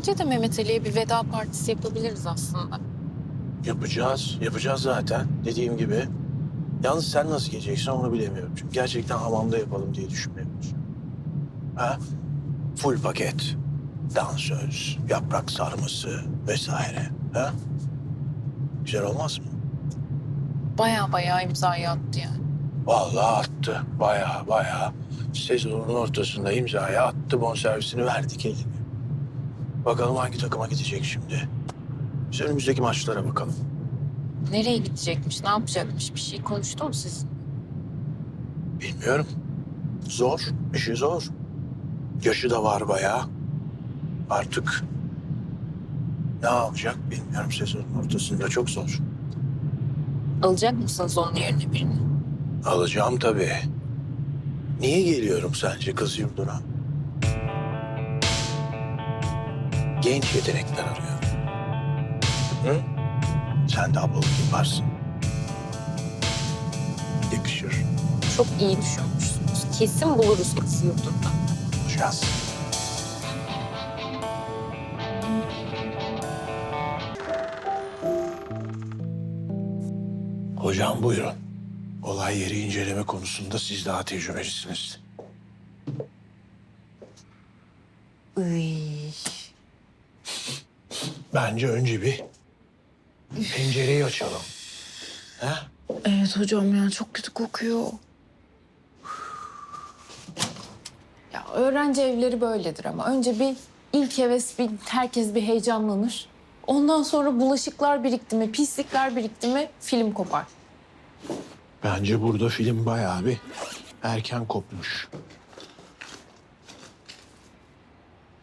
Bence de Mehmet Ali'ye bir veda partisi yapabiliriz aslında. Yapacağız, yapacağız zaten dediğim gibi. Yalnız sen nasıl geleceksin onu bilemiyorum. Çünkü gerçekten hamamda yapalım diye düşünmüyorum. Ha? Full paket. Dansöz, yaprak sarması vesaire. Ha? Güzel olmaz mı? Baya baya imzayı attı yani. Vallahi attı. Bayağı bayağı. Sezonun ortasında imzayı attı. Bonservisini verdik eline. Bakalım hangi takıma gidecek şimdi. Biz önümüzdeki maçlara bakalım. Nereye gidecekmiş, ne yapacakmış bir şey konuştu mu siz? Bilmiyorum. Zor. işi zor. Yaşı da var bayağı. Artık ne yapacak bilmiyorum sezonun ortasında çok zor. Alacak mısınız onun yerine birini? Alacağım tabii. Niye geliyorum sence kız yurduna? Genç yetenekler arıyorum. Hı? Sen de ablalık yaparsın. Yakışır. Çok iyi düşünmüşsünüz. Kesin buluruz kız yurdunda. Bulacağız. Hocam buyurun. Olay yeri inceleme konusunda siz daha tecrübelisiniz. Bence önce bir pencereyi açalım. Ha? Evet hocam ya çok kötü kokuyor. Ya öğrenci evleri böyledir ama önce bir ilk heves bir herkes bir heyecanlanır. Ondan sonra bulaşıklar birikti mi, pislikler birikti mi film kopar. Bence burada film bayağı bir erken kopmuş.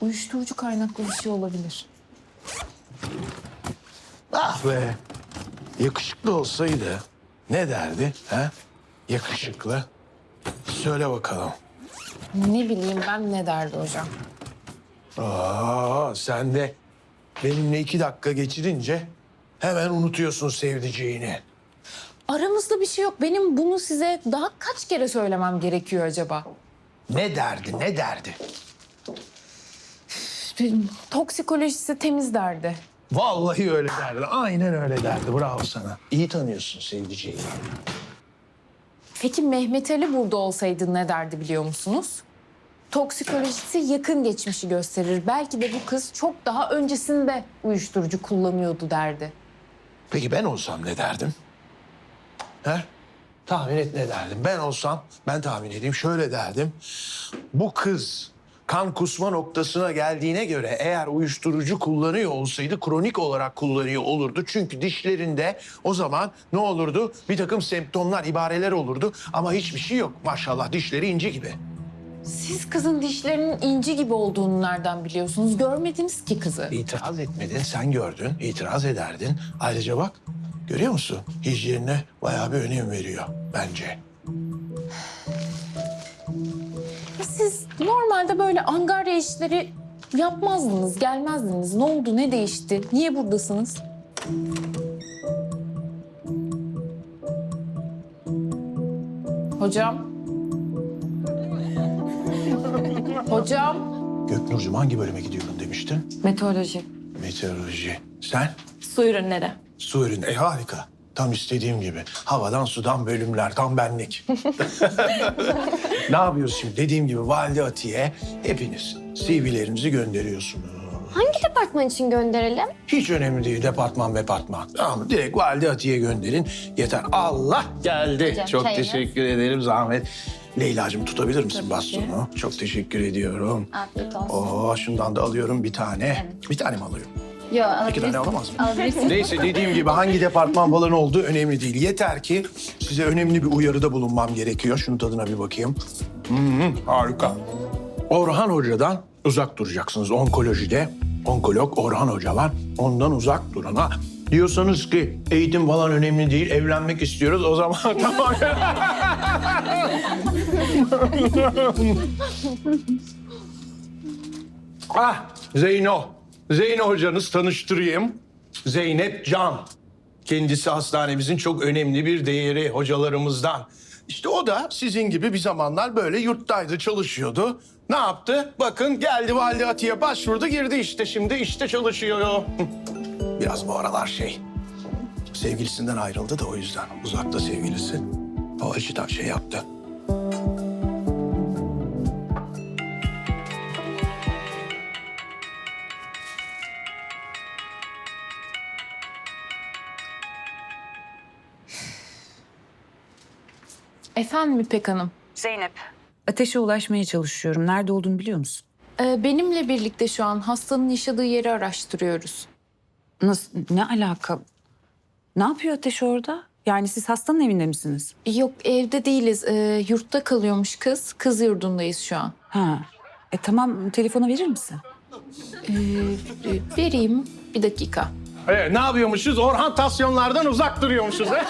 Uyuşturucu kaynaklı bir şey olabilir. Ah be. Yakışıklı olsaydı ne derdi? Ha? Yakışıklı. Söyle bakalım. Ne bileyim ben ne derdi hocam. Aa, sen de benimle iki dakika geçirince hemen unutuyorsun sevdiceğini. Aramızda bir şey yok. Benim bunu size daha kaç kere söylemem gerekiyor acaba? Ne derdi, ne derdi? Toksikolojisi temiz derdi. Vallahi öyle derdi. Aynen öyle derdi. Bravo sana. İyi tanıyorsun sevdiceğini. Peki Mehmet Ali burada olsaydı ne derdi biliyor musunuz? Toksikolojisi yakın geçmişi gösterir. Belki de bu kız çok daha öncesinde uyuşturucu kullanıyordu derdi. Peki ben olsam ne derdim? He? Tahmin et ne derdim? Ben olsam, ben tahmin edeyim şöyle derdim. Bu kız kan kusma noktasına geldiğine göre eğer uyuşturucu kullanıyor olsaydı kronik olarak kullanıyor olurdu. Çünkü dişlerinde o zaman ne olurdu? Bir takım semptomlar, ibareler olurdu. Ama hiçbir şey yok. Maşallah dişleri inci gibi. Siz kızın dişlerinin inci gibi olduğunu nereden biliyorsunuz? Görmediniz ki kızı. İtiraz etmedin, sen gördün. itiraz ederdin. Ayrıca bak, görüyor musun? Hijyenine bayağı bir önem veriyor bence. Normalde böyle angarya işleri yapmazdınız, gelmezdiniz. Ne oldu, ne değişti? Niye buradasınız? Hocam. Hocam. Göknurcuğum hangi bölüme gidiyorsun demiştin? Meteoroloji. Meteoroloji. Sen? Su ürünleri. Su ürünü. E harika. Tam istediğim gibi. Havadan sudan bölümler. Tam benlik. ne yapıyorsun şimdi? Dediğim gibi Valide Atiye hepiniz CV'lerinizi gönderiyorsunuz. Hangi departman için gönderelim? Hiç önemli değil departman departman. Tamam? Direkt Valide Atiye gönderin. Yeter. Allah geldi. Hocam, Çok çayınız. teşekkür ederim zahmet. Leyla'cığım tutabilir misin bastonu? Çok teşekkür ediyorum. Afiyet olsun. Oo, şundan da alıyorum bir tane. Bir tane mi alıyorum? Yo. İki tane alamaz mı? Alabilirsin. Neyse dediğim gibi hangi departman falan olduğu önemli değil. Yeter ki size önemli bir uyarıda bulunmam gerekiyor. Şunun tadına bir bakayım. Hmm, harika. Orhan Hoca'dan uzak duracaksınız onkolojide. Onkolog Orhan Hoca var. Ondan uzak durun ha. Diyorsanız ki eğitim falan önemli değil, evlenmek istiyoruz o zaman tamam. ah Zeyno. Zeyno hocanız tanıştırayım. Zeynep Can. Kendisi hastanemizin çok önemli bir değeri hocalarımızdan. İşte o da sizin gibi bir zamanlar böyle yurttaydı, çalışıyordu. Ne yaptı? Bakın geldi Valide Atiye başvurdu, girdi işte şimdi işte çalışıyor. Biraz bu aralar şey, sevgilisinden ayrıldı da o yüzden uzakta sevgilisi. O açıdan şey yaptı. Efendim İpek Hanım. Zeynep. Ateşe ulaşmaya çalışıyorum. Nerede olduğunu biliyor musun? Ee, benimle birlikte şu an hastanın yaşadığı yeri araştırıyoruz. Nasıl, ne alaka? Ne yapıyor Ateş orada? Yani siz hastanın evinde misiniz? Yok evde değiliz. Ee, yurtta kalıyormuş kız. Kız yurdundayız şu an. Ha. E tamam telefonu verir misin? Ee, e, vereyim bir dakika. Evet, ne yapıyormuşuz? Orhantasyonlardan uzak duruyormuşuz. he?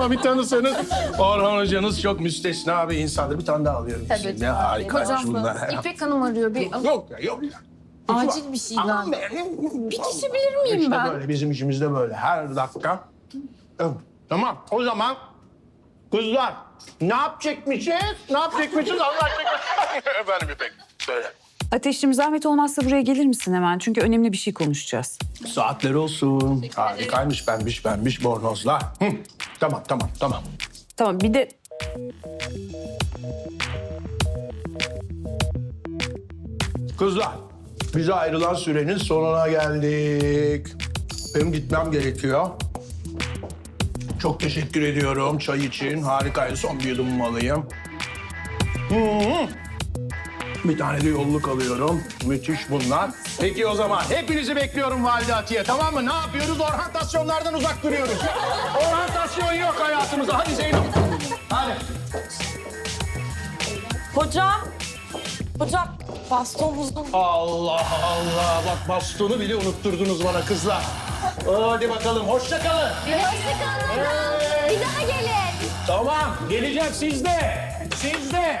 Ama bir tanısanız Orhan hocanız çok müstesna bir insandır. Bir tane daha alıyorum. Ne harika Hocam bunlar. İpek Hanım arıyor. Bir Yok ya yok ya. acil bir şey lan. Bir Geçebilir miyim işte ben? böyle bizim işimizde böyle her dakika. Evet, Tamam o zaman kızlar ne yapacakmışız? Ne yapacakmışız Allah aşkına? Efendim İpek söyle. Ateşciğim zahmet olmazsa buraya gelir misin hemen? Çünkü önemli bir şey konuşacağız. Saatler olsun. Harikaymış pembiş pembiş bornozlar. Hı, tamam tamam tamam. Tamam bir de Kızlar, bize ayrılan sürenin sonuna geldik. Benim gitmem gerekiyor. Çok teşekkür ediyorum çay için. Harikaydı. Son bir yudumumu alayım. Hı. Bir tane de yolluk alıyorum. Müthiş bunlar. Peki o zaman hepinizi bekliyorum Valide Atiye tamam mı? Ne yapıyoruz? Orhantasyonlardan uzak duruyoruz. Orhantasyon yok hayatımızda. Hadi Zeynep. Hadi. Hocam. Hocam baston buzdum. Allah Allah. Bak bastonu bile unutturdunuz bana kızlar. Hadi bakalım. Hoşça kalın. Hoşçakalın. Bir daha gelin. Tamam. Geleceğim sizde. Sizde.